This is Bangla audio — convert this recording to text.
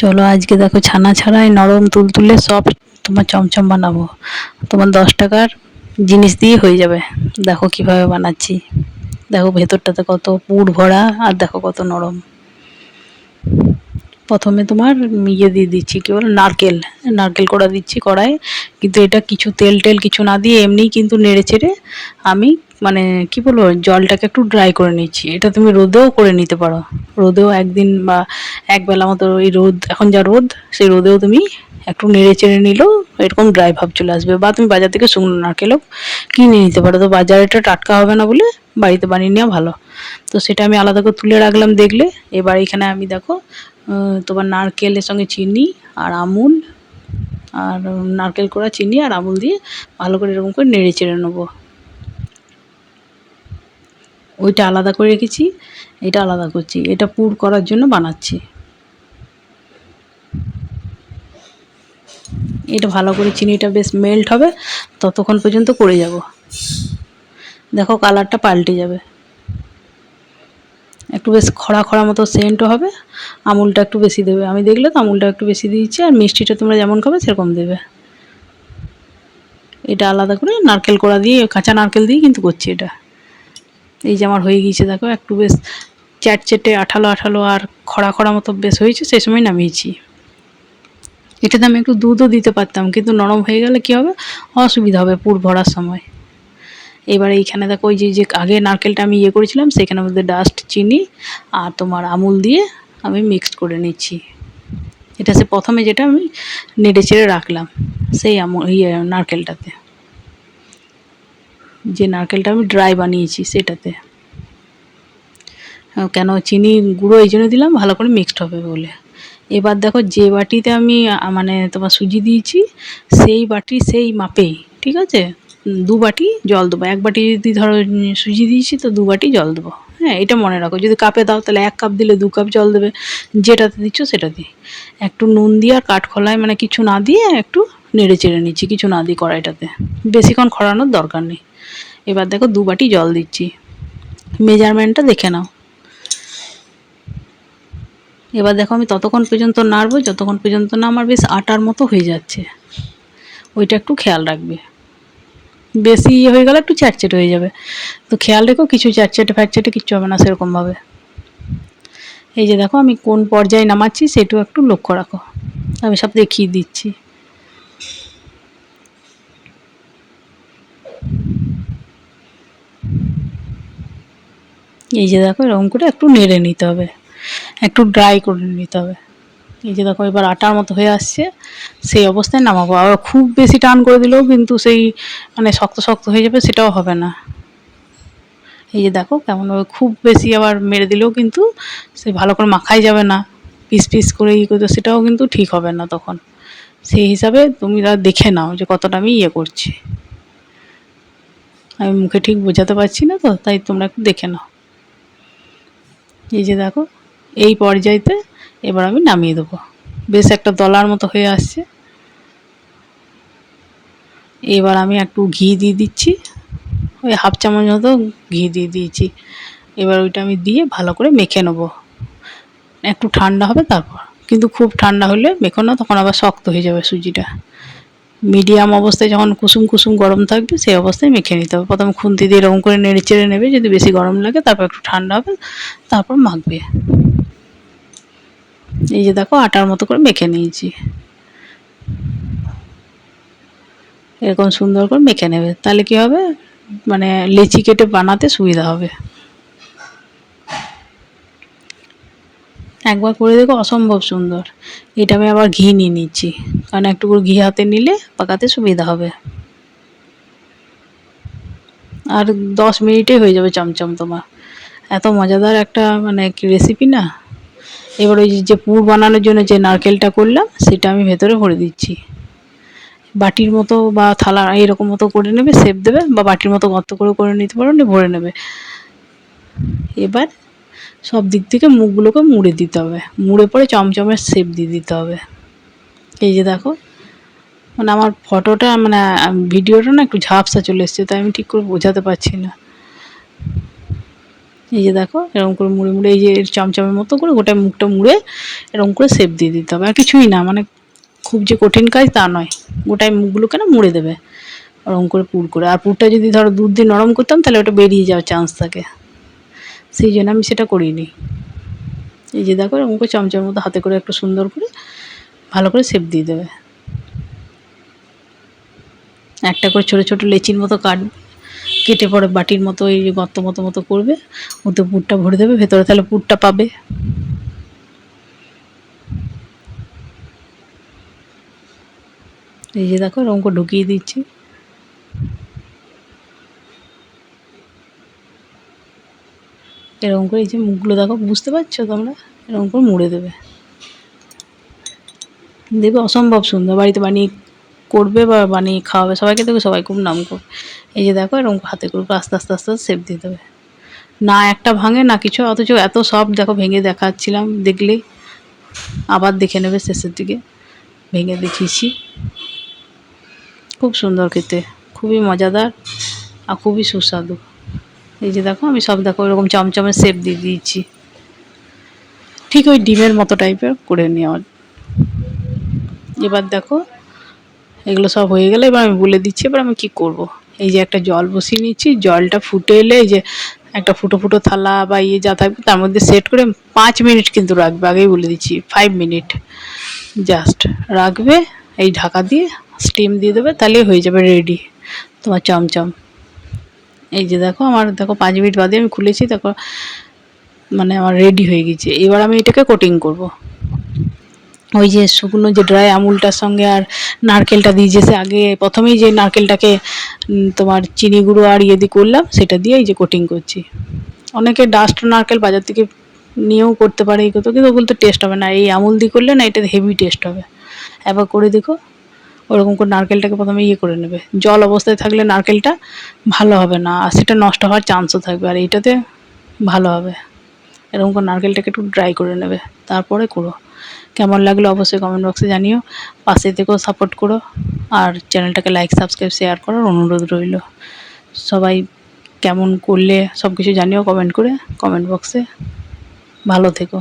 চলো আজকে দেখো ছানা ছাড়াই নরম তুলতুলে সব তোমার চমচম বানাবো। তোমার দশ টাকার জিনিস দিয়ে হয়ে যাবে। দেখো কীভাবে বানাচ্ছি। দেখো ভেতরটাতে কত পুর ভরা আর দেখো কত নরম। প্রথমে তোমার ইয়ে দিয়ে দিচ্ছি, কী বল, নারকেল। নারকেল কোড়া দিচ্ছি কড়াই কিন্তু এটা কিছু তেল টেল কিছু না দিয়ে এমনিই কিন্তু নেড়ে চেড়ে আমি মানে কি বলব, জলটাকে একটু ড্রাই করে নিচ্ছি। এটা তুমি রোদেও করে নিতে পারো। রোদেও একদিন বা একবেলা মতো ওই রোদ, এখন যা রোদ, সেই রোদেও তুমি একটু নেড়ে চেড়ে নিলেও এরকম ড্রাই ভাব চলে আসবে। বা তুমি বাজার থেকে শুকনো নারকেলও কিনে নিতে পারো। তো বাজারে এটা টাটকা হবে না বলে বাড়িতে বানিয়ে নেওয়া ভালো। তো সেটা আমি আলাদা করে তুলে রাখলাম দেখলে। এবার এখানে আমি দেখো তোমার নারকেলের সঙ্গে চিনি আর আমুল, আর নারকেল করা চিনি আর আমুল দিয়ে ভালো করে এরকম করে নেড়ে চেড়ে নেব। ওইটা আলাদা করে রেখেছি, এটা আলাদা করছি, এটা পুর করার জন্য বানাচ্ছি। এটা ভালো করে চিনিটা বেশ মেল্ট হবে, ততক্ষণ পর্যন্ত করে যাব। দেখো কালারটা পাল্টে যাবে। একটু বেশ খরা খরা মতো সেন্টও হবে, আমুলটা একটু বেশি দেবে। আমি দেখলে তো আমুলটা একটু বেশি দিয়েছি, আর মিষ্টিটা তোমরা যেমন খাবে সেরকম দেবে। এটা আলাদা করে নারকেল কোড়া দিয়ে, কাঁচা নারকেল দিয়ে কিন্তু করছি এটা। এই যে আমার হয়ে গিয়েছে, দেখো, একটু বেশ চ্যাট চ্যাটচেটে আঠালো আঠালো আর খরা খরা মতো বেশ হয়েছে, সেই সময় নামিয়েছি। এটাতে আমি একটু দুধও দিতে পারতাম, কিন্তু নরম হয়ে গেলে কী হবে? অসুবিধা হবে পুর ভরার সময়। এবার এইখানে দেখো, ওই যে যে আগে নারকেলটা আমি ইয়ে করেছিলাম সেখানের মধ্যে ডাস্ট চিনি আর তোমার আমুল দিয়ে আমি মিক্সড করে নিচ্ছি। এটা সে প্রথমে যেটা আমি নেড়ে চেড়ে রাখলাম, সেই আমুল ইয়ে নারকেলটাতে। যে নারকেলটা আমি ড্রাই বানিয়েছি সেটাতে। কেন চিনি গুঁড়ো এই জন্য দিলাম, ভালো করে মিক্সড হবে বলে। এবার দেখো যে বাটিতে আমি মানে তোমার সুজি দিয়েছি, সেই বাটি সেই মাপেই ঠিক আছে? দু বাটি জল দেবো। এক বাটি যদি ধরো সুজি দিয়েছি তো দু বাটি জল দেবো। হ্যাঁ এটা মনে রাখো, যদি কাপে দাও তাহলে এক কাপ দিলে দু কাপ জল দেবে। যেটাতে দিচ্ছ সেটা দিয়ে একটু নুন দিয়ে আর কাঠখোলায় মানে কিছু না দিয়ে একটু নেড়ে চেড়ে নিচ্ছি, কিছু না দিয়ে কড়াইটাতে। বেশিক্ষণ খড়ানোর দরকার নেই। এবার দেখো দু বাটি জল দিচ্ছি। মেজারমেন্টটা দেখে নাও। এবার দেখো আমি ততক্ষণ পর্যন্ত নাড়বো, যতক্ষণ পর্যন্ত না আমার বেশ আটার মতো হয়ে যাচ্ছে। ওইটা একটু খেয়াল রাখবে। বেশি ইয়ে হয়ে গেলে একটু চ্যাটচেটে হয়ে যাবে। তো খেয়াল রেখো, কিছু চ্যাটচেটে ফ্যাটচেটে কিচ্ছু হবে না, সেরকমভাবে। এই যে দেখো আমি কোন পর্যায়ে নামাচ্ছি সেটাও একটু লক্ষ্য রাখো। আমি সব দেখিয়ে দিচ্ছি। এই যে দেখো এরকম করে একটু নেড়ে নিতে হবে। একটু ড্রাই করে নিতে হবে। এই যে দেখো এবার আটার মতো হয়ে আসছে, সেই অবস্থায় নামাবো। আবার খুব বেশি টান করে দিলেও কিন্তু সেই মানে শক্ত শক্ত হয়ে যাবে, সেটাও হবে না। এই যে দেখো কেমন হবে খুব বেশি আবার মেরে দিলেও কিন্তু সে ভালো করে মাখাই যাবে না। পিস পিস করে ইয়ে করতে সেটাও কিন্তু ঠিক হবে না তখন। সেই হিসাবে তুমি তা দেখে নাও যে কতটা আমি ইয়ে করছি। আমি মুখে ঠিক বোঝাতে পারছি না তো, তাই তোমরা একটু দেখে নাও। এই যে দেখো, এই পর্যায়েতে এবার আমি নামিয়ে দেবো। বেশ একটা দলার মতো হয়ে আসছে। এবার আমি একটু ঘি দিয়ে দিচ্ছি। ওই হাফ চামচ মতো ঘি দিয়ে দিয়েছি। এবার ওইটা আমি দিয়ে ভালো করে মেখে নেব। একটু ঠান্ডা হবে তারপর। কিন্তু খুব ঠান্ডা হলে মেখো না, তখন আবার শক্ত হয়ে যাবে সুজিটা। মিডিয়াম অবস্থায় যখন কুসুম কুসুম গরম থাকবে, সেই অবস্থায় মেখে নিতে হবে। প্রথমে খুন্তি দিয়ে এরকম করে নেড়ে চেড়ে নেবে, যদি বেশি গরম লাগে, তারপর একটু ঠান্ডা হবে, তারপর মাখবে। এই যে দেখো, আটার মতো করে মেখে নিয়েছি। এরকম সুন্দর করে মেখে নেবে। তাহলে কি হবে? মানে লেচি কেটে বানাতে সুবিধা হবে। একবার করে দেখো, অসম্ভব সুন্দর। এটা আমি আবার ঘি নিয়ে নিচ্ছি। কারণ একটু করে ঘি হাতে নিলে পাকাতে সুবিধা হবে। আর দশ মিনিটে হয়ে যাবে চমচম তোমার। এত মজাদার একটা মানে রেসিপি না? এবার ওই যে পুর বানানোর জন্য যে নারকেলটা করলাম, সেটা আমি ভেতরে ভরে দিচ্ছি। বাটির মতো বা থালা এরকম মতো করে নেবে শেপ দেবে, বা বাটির মতো গর্ত করে করে নিতে পারো ভরে নেবে। এবার সব দিক থেকে মুখগুলোকে মুড়ে দিতে হবে। মুড়ে পরে চমচমের শেপ দিয়ে দিতে হবে। এই যে দেখো মানে আমার ফটোটা মানে ভিডিওটা না একটু ঝাপসা চলে এসছে, তাই আমি ঠিক করে বোঝাতে পারছি না। এই যে দেখো, এরকম করে মুড়ে মুড়ে, এই যে চমচমের মতো করে গোটা মুখটা মুড়ে এরকম করে সেপ দিয়ে দিতে হবে। আর কিছুই না মানে খুব যে কঠিন কাজ তা নয়। গোটায় মুখগুলোকে না মুড়ে দেবে, ওরকম করে পুর করে। আর পুরটা যদি ধরো দুধ দিয়ে নরম করতাম, তাহলে ওটা বেরিয়ে যাওয়ার চান্স থাকে। সেই জন্য আমি সেটা করিনি। এই যে দেখো, এরকম করে চামচার মতো হাতে করে একটু সুন্দর করে ভালো করে সেপ দিয়ে দেবে। একটা করে ছোটো ছোটো লেচির মতো কাটবে কেটে পরে বাটির মতো, এই যে গর্ত মতো মতো করবে। ওতে পুরটা ভরে দেবে, ভেতরে তাহলে পুরটা পাবে। এই যে দেখো, এরকম করে ঢুকিয়ে দিচ্ছি। এরকম করে এই যে মুখগুলো দেখো, বুঝতে পারছ তোমরা? এরকম করে মুড়ে দেবে। দেবে অসম্ভব সুন্দর। বাড়িতে বানিয়ে করবে বা বানিয়ে খাওয়াবে, সবাইকে দেবে সবাই খুব নাম করবে। এই যে দেখো, এরকম হাতে করে আস্তে আস্তে আস্তে আস্তে সেপ দিয়ে দেবে। না একটা ভাঙে, না কিছু, অথচ এত সব দেখো ভেঙে দেখাচ্ছিলাম, দেখলেই। আবার দেখে নেবে শেষের দিকে। ভেঙে দেখিয়েছি। খুব সুন্দর খেতে, খুবই মজাদার আর খুবই সুস্বাদু। এই যে দেখো, আমি সব দেখো এরকম চমচমের শেপ দিয়ে দিয়েছি। ঠিক ওই ডিমের মতো টাইপের করে নেওয়ার এবার দেখো, এগুলো সব হয়ে গেলে এবার আমি বলে দিচ্ছি, এবার আমি কি করব। এই যে একটা জল বসিয়ে নিচ্ছি, জলটা ফুটে এলে এই যে একটা ফুটো ফুটো থালা বা ইয়ে যা থাকবে, তার মধ্যে সেট করে পাঁচ মিনিট কিন্তু রাখবে, আগেই বলে দিচ্ছি ফাইভ মিনিট জাস্ট রাখবে, এই ঢাকা দিয়ে স্টিম দিয়ে দেবে, তাহলেই হয়ে যাবে রেডি তোমার চমচম। এই যে দেখো, আমার দেখো পাঁচ মিনিট বাদে আমি খুলেছি, দেখো মানে আমার রেডি হয়ে গেছে। এবার আমি এটাকে কোটিং করব। ওই যে শুকনো যে ড্রাই আমুলটার সঙ্গে আর নারকেলটা দিয়ে যে আগে প্রথমেই যে নারকেলটাকে তোমার চিনি গুঁড়ো আর ইয়ে দিয়ে করলাম, সেটা দিয়ে এই যে কোটিং করছি। অনেকে ডাস্ট নারকেল বাজার থেকে নিয়েও করতে পারে এই করতে কিন্তু ওগুলো তো টেস্ট হবে না। এই আমুল দিয়ে করলে না, এটা হেভি টেস্ট হবে। একবার করে দেখো ওরকম করে নারকেলটাকে প্রথমে ইয়ে করে নেবে। জল অবস্থায় থাকলে নারকেলটা ভালো হবে না, আর সেটা নষ্ট হওয়ার চান্সও থাকবে, আর এইটাতে ভালো হবে। এরকম করে নারকেলটাকে একটু ড্রাই করে নেবে, তারপরে করো। কেমন লাগল অবশ্যই কমেন্ট বক্সে জানিও। পাশে থেকেও সাপোর্ট করো, আর চ্যানেলটাকে লাইক সাবস্ক্রাইব শেয়ার করার অনুরোধ রইল। সবাই কেমন করলে সব কিছু জানিও কমেন্ট করে কমেন্ট বক্সে ভালো থেকো।